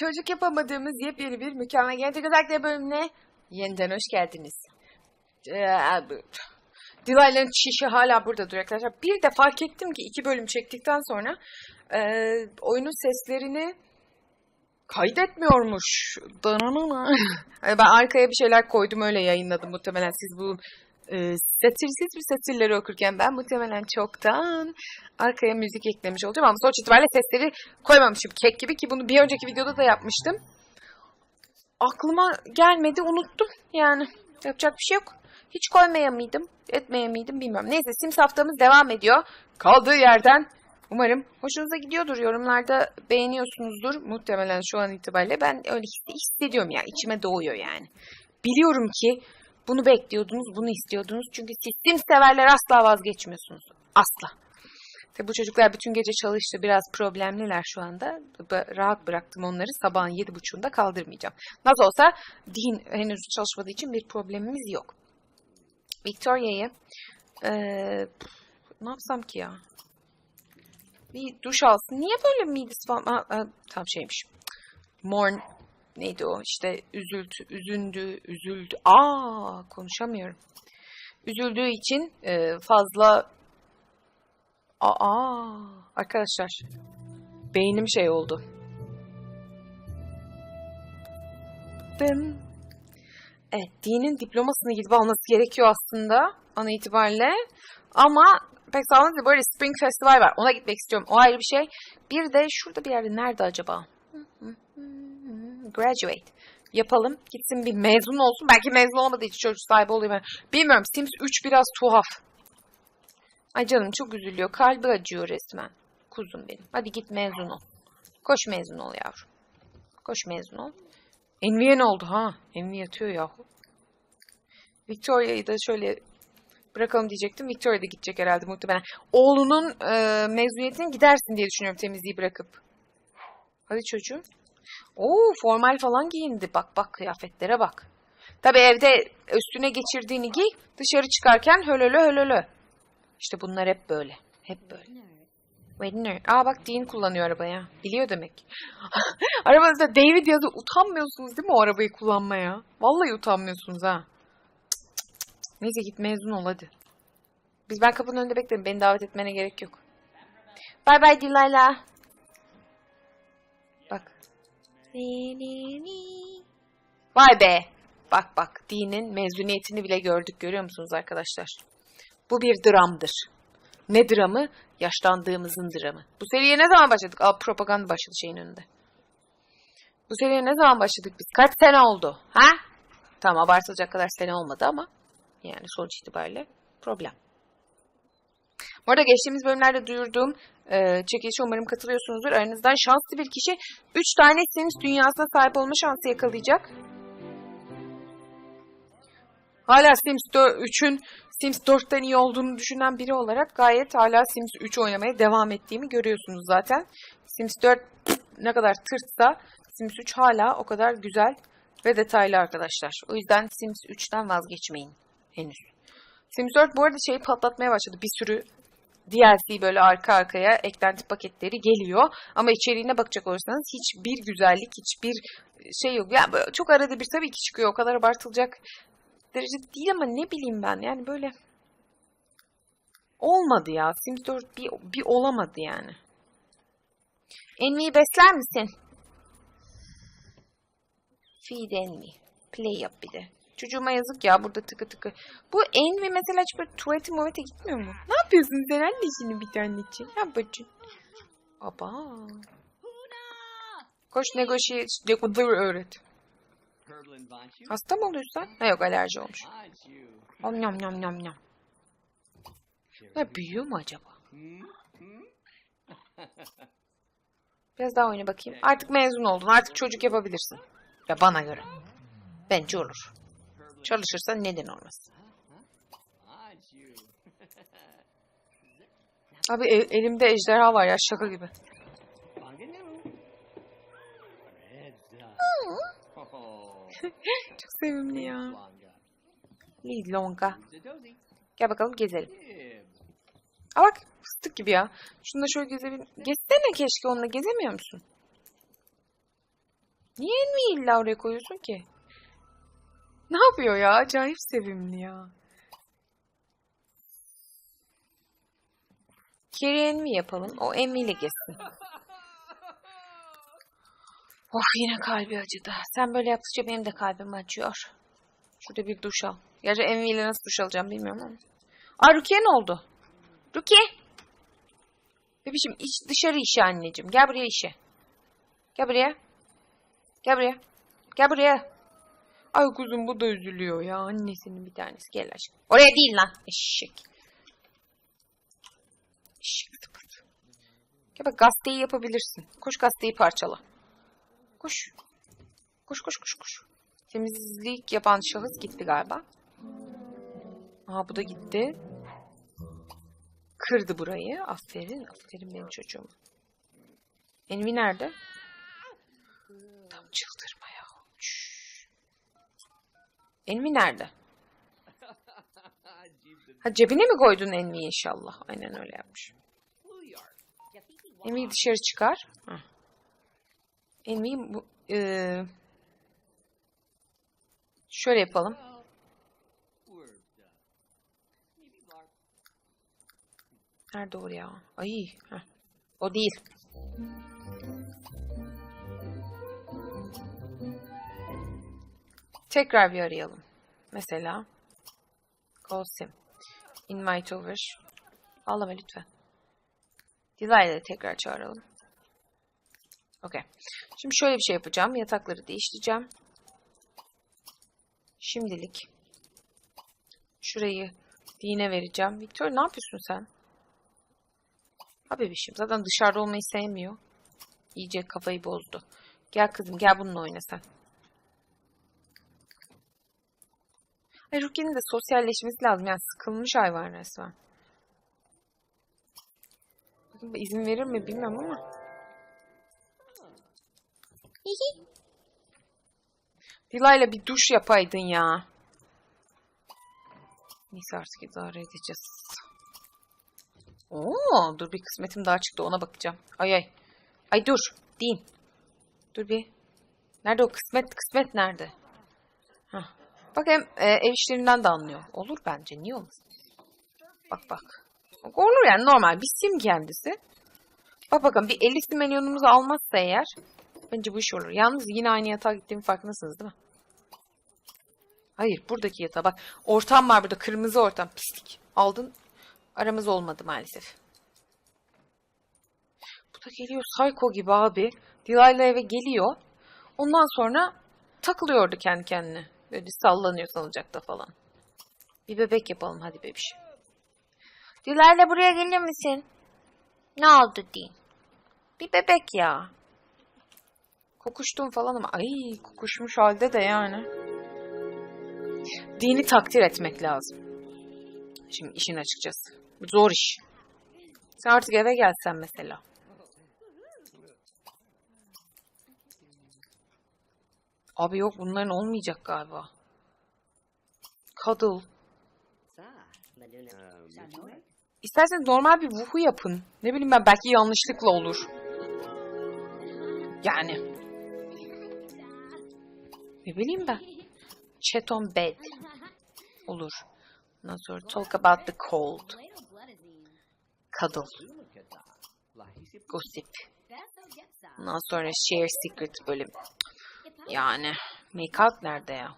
Çocuk yapamadığımız yepyeni bir mükemmel genetik özellikleri bölümüne yeniden hoş geldiniz. Ee, Dilay'ların çişi hala burada duruyor arkadaşlar. Bir de fark ettim ki iki bölüm çektikten sonra e, oyunun seslerini kaydetmiyormuş. Dananana. Ben arkaya bir şeyler koydum öyle yayınladım muhtemelen siz bu e, satirsiz bir satirleri okurken ben muhtemelen çoktan arkaya müzik eklemiş olacağım ama sonuç itibariyle sesleri koymamışım kek gibi ki bunu bir önceki videoda da yapmıştım. Aklıma gelmedi unuttum yani yapacak bir şey yok. Hiç koymaya mıydım etmeye miydim bilmiyorum. Neyse Sims haftamız devam ediyor. Kaldığı yerden umarım hoşunuza gidiyordur. Yorumlarda beğeniyorsunuzdur muhtemelen şu an itibariyle. Ben öyle his- hissediyorum ya içime doğuyor yani. Biliyorum ki bunu bekliyordunuz, bunu istiyordunuz. Çünkü Sims severler asla vazgeçmiyorsunuz. Asla. Tabi bu çocuklar bütün gece çalıştı. Biraz problemliler şu anda. Rahat bıraktım onları. Sabahın yedi buçuğunda kaldırmayacağım. Nasıl olsa din henüz çalışmadığı için bir problemimiz yok. Victoria'yı eee, ne yapsam ki ya? Bir duş alsın. Niye böyle midesi falan? Ha, ha, tam şeymiş. Morn neydi o? İşte üzüldü, üzündü, üzüldü. Aa konuşamıyorum. Üzüldüğü için e, fazla Aa arkadaşlar beynim şey oldu. Dım. Evet, dinin diplomasını gidip alması gerekiyor aslında an itibariyle. Ama pek sağlam değil. Böyle Spring Festival var. Ona gitmek istiyorum. O ayrı bir şey. Bir de şurada bir yerde nerede acaba? Graduate. Yapalım. Gitsin bir mezun olsun. Belki mezun olmadığı için çocuk sahibi oluyor. ben. Bilmiyorum. Sims 3 biraz tuhaf. Ay canım çok üzülüyor. Kalbi acıyor resmen. Kuzum benim. Hadi git mezun ol. Koş mezun ol yavrum. Koş mezun ol. Envy'e ne oldu ha? Envy yatıyor yahu. Victoria'yı da şöyle bırakalım diyecektim. Victoria da gidecek herhalde muhtemelen. Oğlunun e, mezuniyetine gidersin diye düşünüyorum temizliği bırakıp. Hadi çocuğum. Oo formal falan giyindi. Bak bak kıyafetlere bak. Tabi evde üstüne geçirdiğini giy. Dışarı çıkarken hölölö hölölö. İşte bunlar hep böyle. Hep böyle. Winner. Aa bak Dean kullanıyor arabaya. Biliyor demek. Arabanızda David yazıyor. Utanmıyorsunuz değil mi o arabayı kullanmaya? Vallahi utanmıyorsunuz ha. Neyse git mezun ol hadi. Biz ben kapının önünde beklerim. Beni davet etmene gerek yok. Bay bay Dilayla. Vay be. Bak bak Dean'in mezuniyetini bile gördük görüyor musunuz arkadaşlar? Bu bir dramdır. Ne dramı? Yaşlandığımızın dramı. Bu seriye ne zaman başladık? Aa, propaganda başladı şeyin önünde. Bu seriye ne zaman başladık biz? Kaç sene oldu? Ha? Tamam abartılacak kadar sene olmadı ama yani sonuç itibariyle problem. Bu arada geçtiğimiz bölümlerde duyurduğum e, çekilişe umarım katılıyorsunuzdur. Aranızdan şanslı bir kişi 3 tane Sims dünyasına sahip olma şansı yakalayacak. Hala Sims 3'ün Sims 4'ten iyi olduğunu düşünen biri olarak gayet hala Sims 3 oynamaya devam ettiğimi görüyorsunuz zaten. Sims 4 ne kadar tırtsa Sims 3 hala o kadar güzel ve detaylı arkadaşlar. O yüzden Sims 3'ten vazgeçmeyin henüz. Sims 4 bu arada şeyi patlatmaya başladı. Bir sürü DLC böyle arka arkaya eklenti paketleri geliyor. Ama içeriğine bakacak olursanız hiçbir güzellik, hiçbir şey yok. Yani böyle çok arada bir tabii ki çıkıyor. O kadar abartılacak derece değil ama ne bileyim ben yani böyle olmadı ya. Sims 4 bir, bir olamadı yani. Envy'yi besler misin? Feed Envy. Play yap bir de. Çocuğuma yazık ya burada tıkı tıkı. Bu Envy mesela hiç böyle tuvalete muvalete gitmiyor mu? Ne yapıyorsun sen annesini bir taneci? Ne yapacaksın? Aba. Koş negotiate öğret. Hasta mı oluyorsun? Ha yok alerji olmuş. Om yam yam yam yam. Ne büyüyor mu acaba? Biraz daha oyna bakayım. Artık mezun oldun. Artık çocuk yapabilirsin. Ya bana göre. Bence olur. Çalışırsan neden olmasın? Abi e- elimde ejderha var ya şaka gibi. Çok sevimli ya. Lidlonga. Gel bakalım gezelim. Aa bak fıstık gibi ya. Şunu da şöyle gezelim. Gezsene keşke onunla gezemiyor musun? Niye Envy'yi illa oraya koyuyorsun ki? Ne yapıyor ya? Acayip sevimli ya. Carrie Envy yapalım. O Envy ile gezsin. Of yine kalbi acıdı. Sen böyle yaptıkça benim de kalbim acıyor. Şurada bir duş al. Gerçi Envy ile nasıl duş alacağım bilmiyorum ama. Aa Rukiye ne oldu? Rukiye. Bebişim iç, dışarı işe anneciğim. Gel buraya işe. Gel buraya. Gel buraya. Gel buraya. Ay kuzum bu da üzülüyor ya. Annesinin bir tanesi. Gel aşkım. Oraya değil lan. Eşek. Eşek tıpırt. Gel bak gazeteyi yapabilirsin. Koş gazeteyi parçala. Koş. Koş koş koş koş. Temizlik yapan şahıs gitti galiba. Aha bu da gitti. Kırdı burayı. Aferin. Aferin benim çocuğum. Envi nerede? Tam çıldırma ya. Şşş. Envi nerede? Ha cebine mi koydun Envi'yi inşallah? Aynen öyle yapmış. Envi'yi dışarı çıkar. Heh. Envi'yi bu... eee, şöyle yapalım. Nerede o ya? Ay. heh. O değil. Tekrar bir arayalım. Mesela call sim. Invite over. Ağlama lütfen. Delay'ı tekrar çağıralım. Okey. Şimdi şöyle bir şey yapacağım. Yatakları değiştireceğim. Şimdilik şurayı Dean'e vereceğim. Victor ne yapıyorsun sen? Ha bebişim zaten dışarıda olmayı sevmiyor. İyice kafayı bozdu. Gel kızım gel bununla oyna sen. Ay Rukiye'nin de sosyalleşmesi lazım. Yani sıkılmış hayvan resmen. Bakın izin verir mi bilmiyorum ama. Dilay'la bir duş yapaydın ya. Neyse artık idare edeceğiz. Oo, dur bir kısmetim daha çıktı ona bakacağım. Ay ay. Ay dur. Din. Dur bir. Nerede o kısmet? Kısmet nerede? Hah. Bak hem e, ev işlerinden de anlıyor. Olur bence. Niye olmasın? Bak bak. Olur yani normal. Bir sim kendisi. Bak bakalım bir 50 sim milyonumuzu almazsa eğer bence bu iş olur. Yalnız yine aynı yatağa gittiğim farkındasınız değil mi? Hayır buradaki yatağa bak. Ortam var burada. Kırmızı ortam. Pislik. Aldın. Aramız olmadı maalesef. Bu da geliyor psycho gibi abi. Dilayla eve geliyor. Ondan sonra takılıyordu kendi kendine. Böyle sallanıyor salıncakta falan. Bir bebek yapalım hadi bebiş. Dilayla buraya gelir misin? Ne oldu din? Bir bebek ya. Kokuştum falan ama ay kokuşmuş halde de yani. Dini takdir etmek lazım. Şimdi işin açıkçası. Zor iş. Sen artık eve gelsen mesela. Abi yok bunların olmayacak galiba. Cuddle. İsterseniz normal bir vuhu yapın. Ne bileyim ben belki yanlışlıkla olur. Yani. Ne bileyim ben. Chat on bed. Olur. Ondan sonra talk about the cold. Cuddle. Gossip. Ondan sonra share secret bölüm. Yani. Out nerede ya?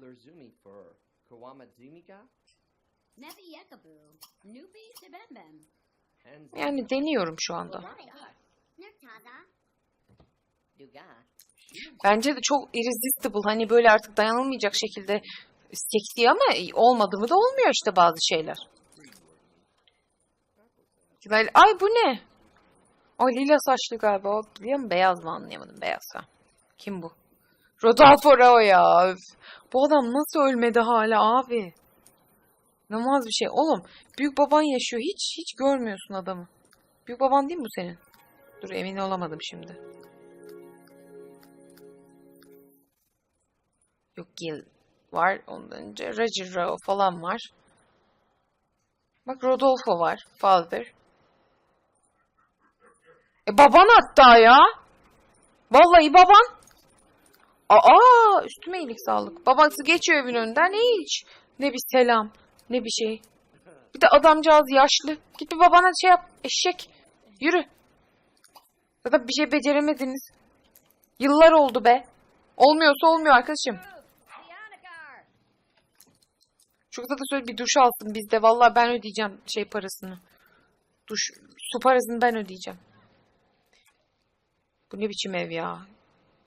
Lerzumi for Kawama Zimika? Nefi Yakabu, Nubi Tebembem, Hands Yani deniyorum şu anda. Bence de çok irresistible. Hani böyle artık dayanılmayacak şekilde seksi ama olmadı mı da olmuyor işte bazı şeyler. Ay bu ne? Ay lila saçlı galiba. O biliyor musun? Beyaz mı anlayamadım. Beyaz ha. Kim bu? Rodolfo Rao ya. Bu adam nasıl ölmedi hala abi? İnanılmaz bir şey. Oğlum büyük baban yaşıyor. Hiç hiç görmüyorsun adamı. Büyük baban değil mi bu senin? Dur emin olamadım şimdi. Yok Gil var ondan önce. Roger Rao falan var. Bak Rodolfo var. Father. E baban hatta ya. Vallahi baban. Aa üstüme iyilik sağlık. Babası geçiyor evin önünden hiç. Ne bir selam ne bir şey. Bir de adamcağız yaşlı. Git bir babana şey yap eşek. Yürü. Zaten bir şey beceremediniz. Yıllar oldu be. Olmuyorsa olmuyor arkadaşım. Kıza da söyle bir duş alsın bizde. Vallahi ben ödeyeceğim şey parasını. Duş, su parasını ben ödeyeceğim. Bu ne biçim ev ya?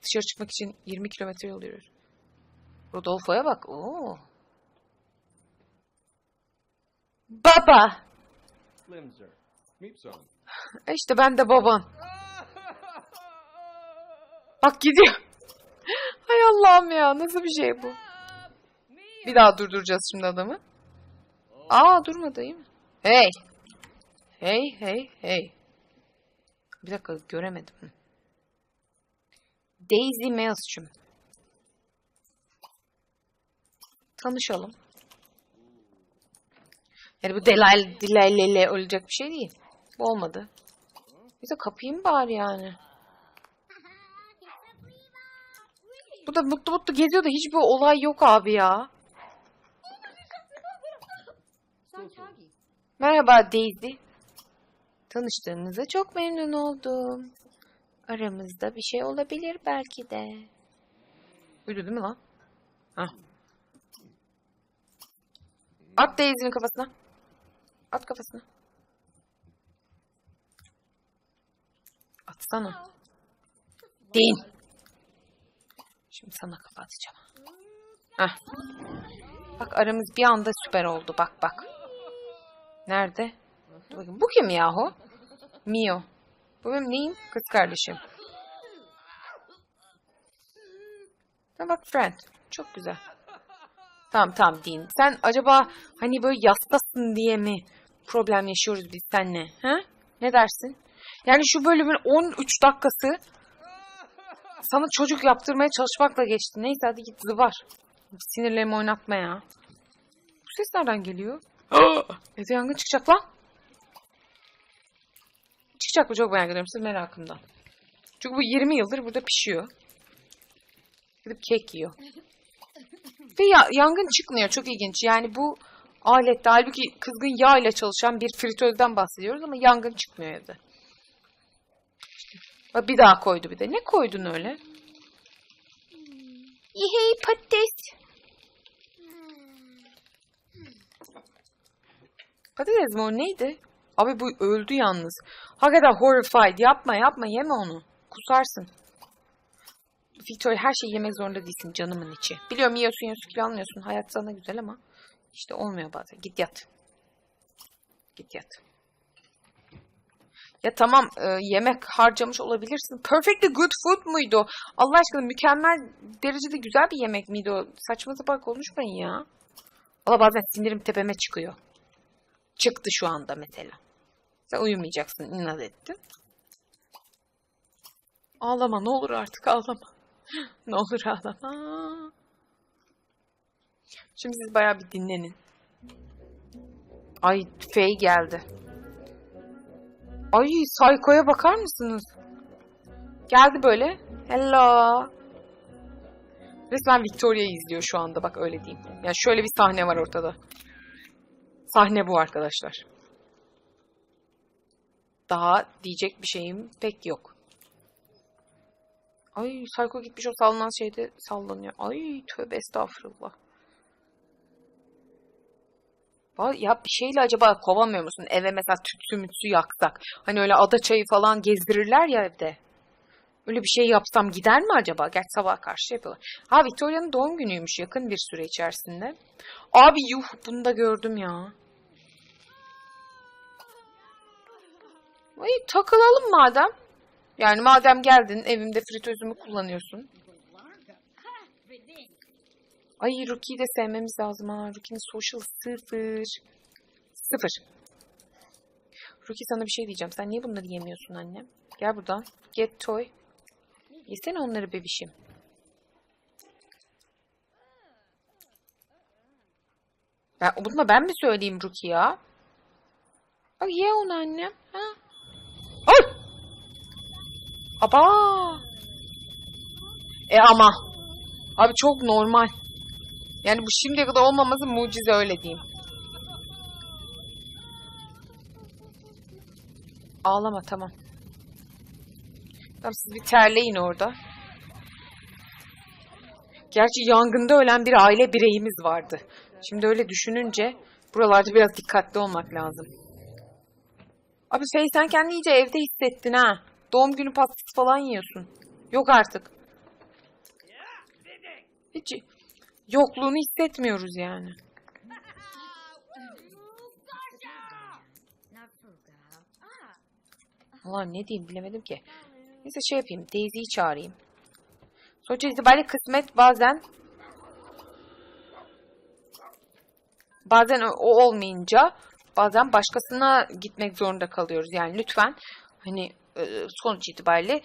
Dışarı çıkmak için 20 kilometre yol yürüyoruz. Rodolfo'ya bak. Oo. Baba. E İşte ben de baban. Bak gidiyor. Hay Allah'ım ya nasıl bir şey bu? Bir daha durduracağız şimdi adamı. Aa durmadı iyi mi? Hey. Hey hey hey. Bir dakika göremedim. Daisy Maelstrom. Tanışalım. Yani bu delay, dilaylele olacak bir şey değil. Bu olmadı. Bize kapayım bari yani. Bu da mutlu mutlu geziyor da hiçbir olay yok abi ya. Merhaba Daisy. Tanıştığımıza çok memnun oldum. Aramızda bir şey olabilir belki de. Buydu değil mi lan? Hah. At Daisy'nin kafasına. At kafasına. Atsana. Değil. Şimdi sana kafa atacağım. Heh. Bak aramız bir anda süper oldu. Bak bak. Nerede? Bu kim yahu? Mio. Bu benim neyim? Kız kardeşim. Ha bak friend. Çok güzel. Tamam tamam Dean. Sen acaba hani böyle yastasın diye mi problem yaşıyoruz biz seninle? Ha? Ne dersin? Yani şu bölümün 13 dakikası sana çocuk yaptırmaya çalışmakla geçti. Neyse hadi git zıvar. Sinirlerimi oynatma ya. Bu ses nereden geliyor? Evde yangın çıkacak lan. Mı çok merak ediyorum. Siz merakımdan. Çünkü bu 20 yıldır burada pişiyor. Gidip kek yiyor. Ve ya, yangın çıkmıyor. Çok ilginç. Yani bu alette halbuki kızgın yağ ile çalışan bir fritözden bahsediyoruz ama yangın çıkmıyor evde. Bak bir daha koydu bir de. Ne koydun öyle? Yehey patates. Patates mi o neydi? Abi bu öldü yalnız. Hakikaten horrified. Yapma yapma yeme onu. Kusarsın. Victoria her şeyi yemek zorunda değilsin canımın içi. Biliyorum yiyorsun yiyorsun kilo almıyorsun. Hayat sana güzel ama işte olmuyor bazen. Git yat. Git yat. Ya tamam e, yemek harcamış olabilirsin. Perfectly good food muydu? Allah aşkına mükemmel derecede güzel bir yemek miydi o? Saçma sapan konuşmayın ya. Valla bazen sinirim tepeme çıkıyor. Çıktı şu anda mesela. Sen uyumayacaksın inat ettin. Ağlama ne olur artık ağlama. ne olur ağlama. Şimdi siz bayağı bir dinlenin. Ay Faye geldi. Ay Psycho'ya bakar mısınız? Geldi böyle. Hello. Resmen Victoria'yı izliyor şu anda bak öyle diyeyim. Yani şöyle bir sahne var ortada. Sahne bu arkadaşlar. Daha diyecek bir şeyim pek yok. Ay Psycho gitmiş o sallanan şeyde sallanıyor. Ay tövbe estağfurullah. Ya bir şeyle acaba kovamıyor musun? Eve mesela tütsü mütsü yaksak. Hani öyle ada çayı falan gezdirirler ya evde. Öyle bir şey yapsam gider mi acaba? Gerçi sabah karşı yapıyorlar. Ha Victoria'nın doğum günüymüş yakın bir süre içerisinde. Abi yuh bunu da gördüm ya. Ay takılalım madem. Yani madem geldin evimde fritözümü kullanıyorsun. Ay Ruki'yi de sevmemiz lazım. Ruki'nin social sıfır. Sıfır. Ruki sana bir şey diyeceğim. Sen niye bunları yemiyorsun annem? Gel buradan. Get toy. Yesene onları bebişim. Ben, bunu ben mi söyleyeyim Ruki ya? Bak ye onu annem. Ha? Aba! E ama. Abi çok normal. Yani bu şimdiye kadar olmaması mucize öyle diyeyim. Ağlama tamam. Tamam siz bir terleyin orada. Gerçi yangında ölen bir aile bireyimiz vardı. Şimdi öyle düşününce buralarda biraz dikkatli olmak lazım. Abi şey sen kendini iyice evde hissettin ha. Doğum günü pastası falan yiyorsun. Yok artık. Hiç yokluğunu hissetmiyoruz yani. Ah. Allah ne diyeyim bilemedim ki. Neyse şey yapayım. Daisy'yi çağırayım. Sonuç itibariyle kısmet bazen bazen o olmayınca bazen başkasına gitmek zorunda kalıyoruz. Yani lütfen hani sonuç itibariyle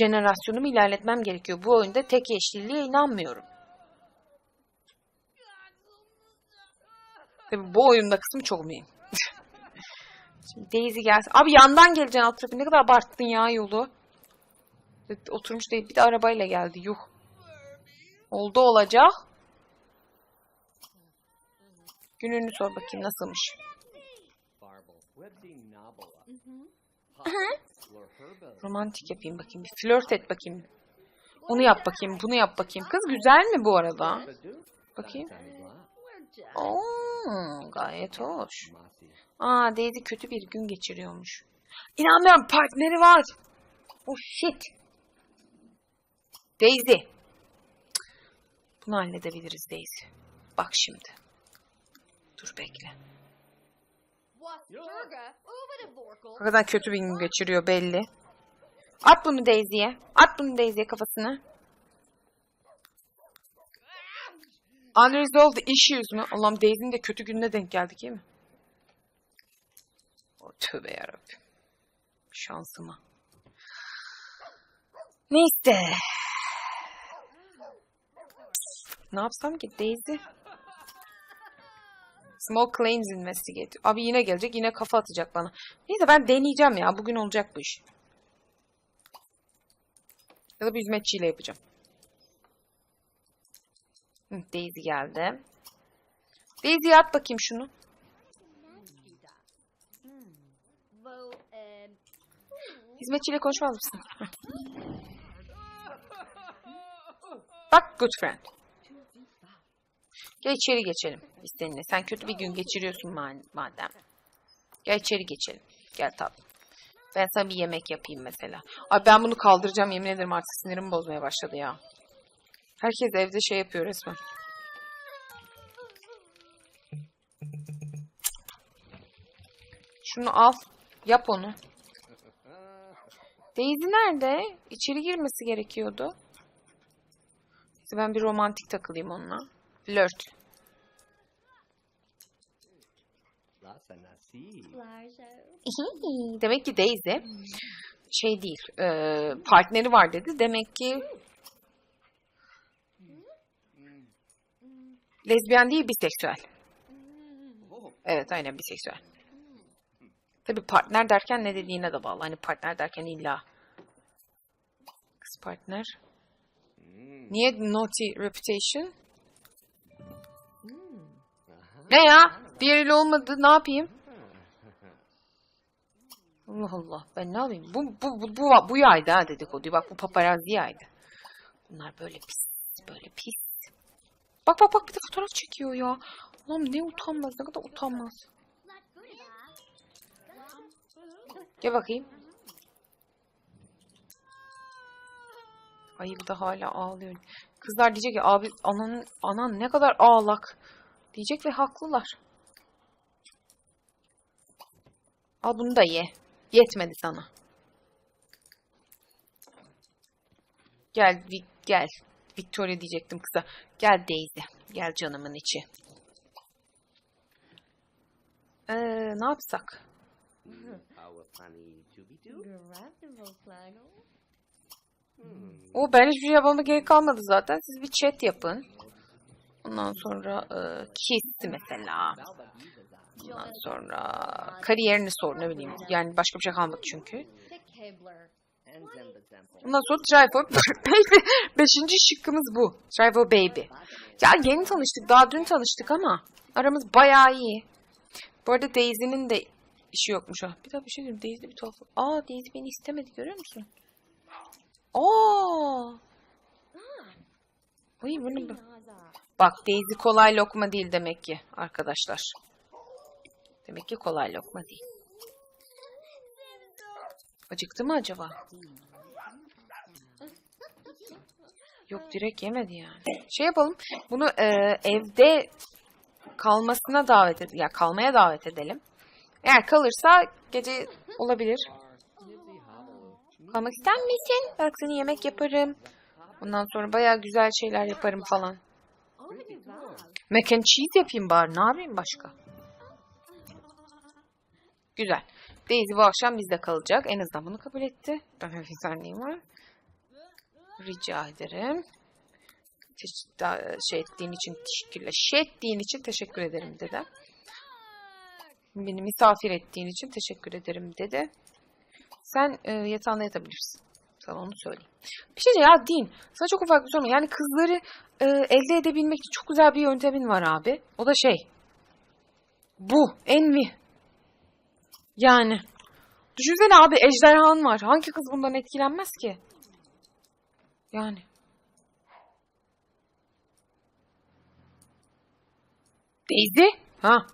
jenerasyonumu ilerletmem gerekiyor. Bu oyunda tek eşliliğe inanmıyorum. Tabii bu oyunda kısmı çok mühim. Şimdi Daisy gelsin. Abi yandan geleceksin alt tarafı. Ne kadar abarttın ya yolu. Oturmuş değil. Bir de arabayla geldi. Yuh. Oldu olacak. Gününü sor bakayım nasılmış. Barble. Websy Romantik yapayım bakayım. Bir flört et bakayım. Onu yap bakayım. Bunu yap bakayım. Kız güzel mi bu arada? Bakayım. Oo, gayet hoş. Aa Daisy kötü bir gün geçiriyormuş. İnanmıyorum partneri var. Oh shit. Daisy. Bunu halledebiliriz Daisy. Bak şimdi. Dur bekle. Vorkle. Hakikaten kötü bir gün geçiriyor belli. At bunu Daisy'ye. At bunu Daisy'ye kafasına. Unresolved issues mu? Allah'ım Daisy'nin de kötü gününe denk geldik değil mi? O tövbe yarabbim. Şansıma. Neyse. Ne yapsam ki Daisy? Small Claims Investigate. Abi yine gelecek yine kafa atacak bana. Neyse ben deneyeceğim ya. Bugün olacak bu iş. Ya da bir hizmetçiyle yapacağım. Hı, Daisy geldi. Daisy at bakayım şunu. Hizmetçiyle konuşmaz mısın? Bak good friend. Gel içeri geçelim biz seninle. Sen kötü bir gün geçiriyorsun ma- madem. Gel içeri geçelim. Gel tatlım. Ben sana bir yemek yapayım mesela. Abi ben bunu kaldıracağım yemin ederim artık sinirim bozmaya başladı ya. Herkes evde şey yapıyor resmen. Şunu al. Yap onu. Daisy nerede? İçeri girmesi gerekiyordu. Ben bir romantik takılayım onunla. Flirt. La Sanasi. Larzo. Demek ki Daisy şey değil, e, partneri var dedi. Demek ki lezbiyen değil, biseksüel. Oh. Evet, aynen biseksüel. Tabii partner derken ne dediğine de bağlı. Hani partner derken illa kız partner. Niye naughty reputation? Ne ya? Diğeriyle olmadı. Ne yapayım? Allah Allah. Ben ne yapayım? Bu, bu, bu, bu, bu yaydı ha dedikoduyu. Bak bu paparazzi yaydı. Bunlar böyle pis. Böyle pis. Bak bak bak bir de fotoğraf çekiyor ya. Ulan ne utanmaz. Ne kadar utanmaz. Gel bakayım. Ayı da hala ağlıyor. Kızlar diyecek ki abi anan, anan ne kadar ağlak. Diyecek ve haklılar. Al bunu da ye. Yetmedi sana. Gel, Vi- gel. Victoria diyecektim kıza. Gel Daisy. Gel canımın içi. Ee, ne yapsak? O ben hiçbir şey yapmama gerek kalmadı zaten. Siz bir chat yapın. Ondan sonra e, kiss mesela. Ondan sonra kariyerini sor ne bileyim. Yani başka bir şey kalmadı çünkü. Ondan sonra Trifle Baby. Beşinci şıkkımız bu. Trifle Baby. Ya yeni tanıştık. Daha dün tanıştık ama aramız bayağı iyi. Bu arada Daisy'nin de işi yokmuş ha. Bir daha bir şey diyeyim. Daisy bir tuhaf. Aa Daisy beni istemedi görüyor musun? Aa. Uy bunu bu- Bak Daisy kolay lokma değil demek ki arkadaşlar. Demek ki kolay lokma değil. Acıktı mı acaba? Yok direkt yemedi yani. Şey yapalım. Bunu e, evde kalmasına davet edelim. Ya kalmaya davet edelim. Eğer kalırsa gece olabilir. Kalmak ister misin? Bak seni yemek yaparım. Ondan sonra bayağı güzel şeyler yaparım falan. Mac and cheese yapayım bari. Ne yapayım başka? Güzel. Daisy bu akşam bizde kalacak. En azından bunu kabul etti. Ben güzelliğim var. Rica ederim. Şey ettiğin için teşekkürler. Şey ettiğin için teşekkür ederim dedi. Beni misafir ettiğin için teşekkür ederim dedi. Sen e, yatağında yatabilirsin. Sana onu söyleyeyim. Bir şey ya Din. Sana çok ufak bir sorum. Yani kızları e, elde edebilmek için çok güzel bir yöntemin var abi. O da şey. Bu. Envy. Yani. Düşünsene abi ejderhan var. Hangi kız bundan etkilenmez ki? Yani. Daisy? Ha.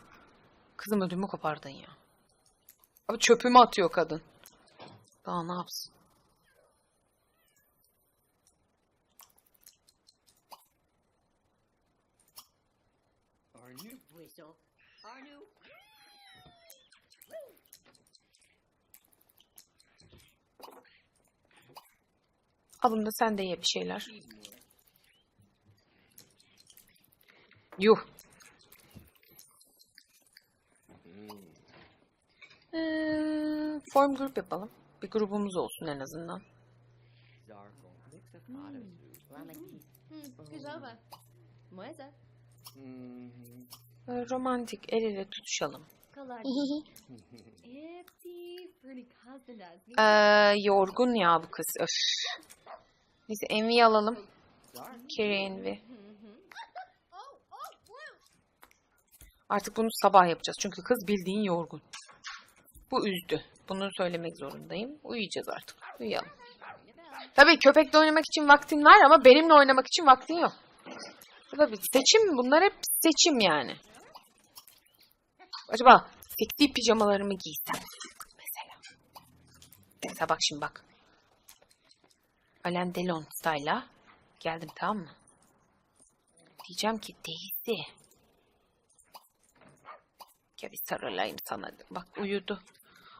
Kızım ödümü kopardın ya. Abi çöpümü atıyor kadın. Daha ne yapsın? Whistle. Are you? Al bunu da sen de ye bir şeyler. Yuh. Ee, form grup yapalım. Bir grubumuz olsun en azından. Zarkle. Mix a fado soup. Hmm, Ee, romantik el ele tutuşalım. Ee, yorgun ya bu kız. Öf. Neyse Envy'yi alalım. Carrie Envy. Artık bunu sabah yapacağız. Çünkü kız bildiğin yorgun. Bu üzdü. Bunu söylemek zorundayım. Uyuyacağız artık. Uyuyalım. Tabii köpekle oynamak için vaktin var ama benimle oynamak için vaktin yok. Bu da bir seçim. Bunlar hep seçim yani. Acaba seksi pijamalarımı giysem mesela. Mesela bak şimdi bak. Alain Delon style'a geldim tamam mı? Diyeceğim ki Daisy. Gel bir sarılayım sana. Bak uyudu.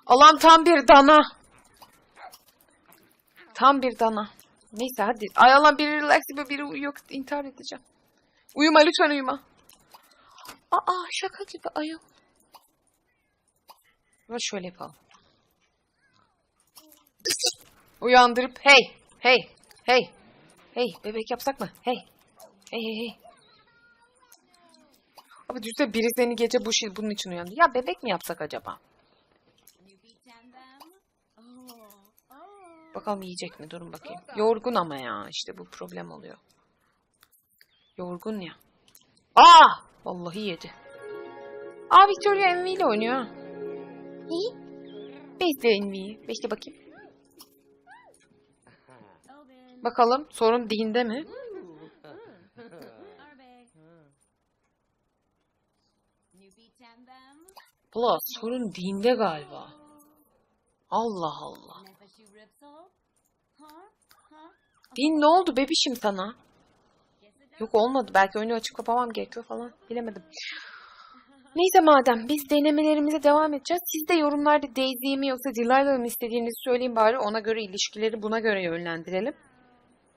Allah'ım tam bir dana. Tam bir dana. Neyse hadi. Ay Allah'ım biri relax gibi biri uyuyor. intihar edeceğim. Uyuma lütfen uyuma. Aa şaka gibi ayol. Ama şöyle yapalım. Uyandırıp hey hey hey hey bebek yapsak mı? Hey hey hey hey. Abi düşünsene biri seni gece bu şey bunun için uyandı. Ya bebek mi yapsak acaba? Bakalım yiyecek mi? Durun bakayım. Yorgun ama ya. işte bu problem oluyor. Yorgun ya. Aa! Vallahi yedi. Aa Victoria Envy ile oynuyor İyi. Bekle bakayım. Bakalım sorun dinde mi? Arbe. Newbie tembem. Ula sorun dinde galiba. Allah Allah. Din ne oldu bebişim sana? Yok olmadı. Belki oyunu açıp kapamam gerekiyor falan. Bilemedim. Neyse madem biz denemelerimize devam edeceğiz. Siz de yorumlarda Daisy'yi mi yoksa Delilah'ı mı istediğinizi söyleyin bari. Ona göre ilişkileri buna göre yönlendirelim.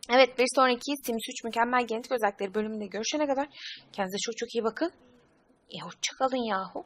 Evet bir sonraki Sims 3 mükemmel genetik özellikleri bölümünde görüşene kadar kendinize çok çok iyi bakın. E hoşçakalın yahu.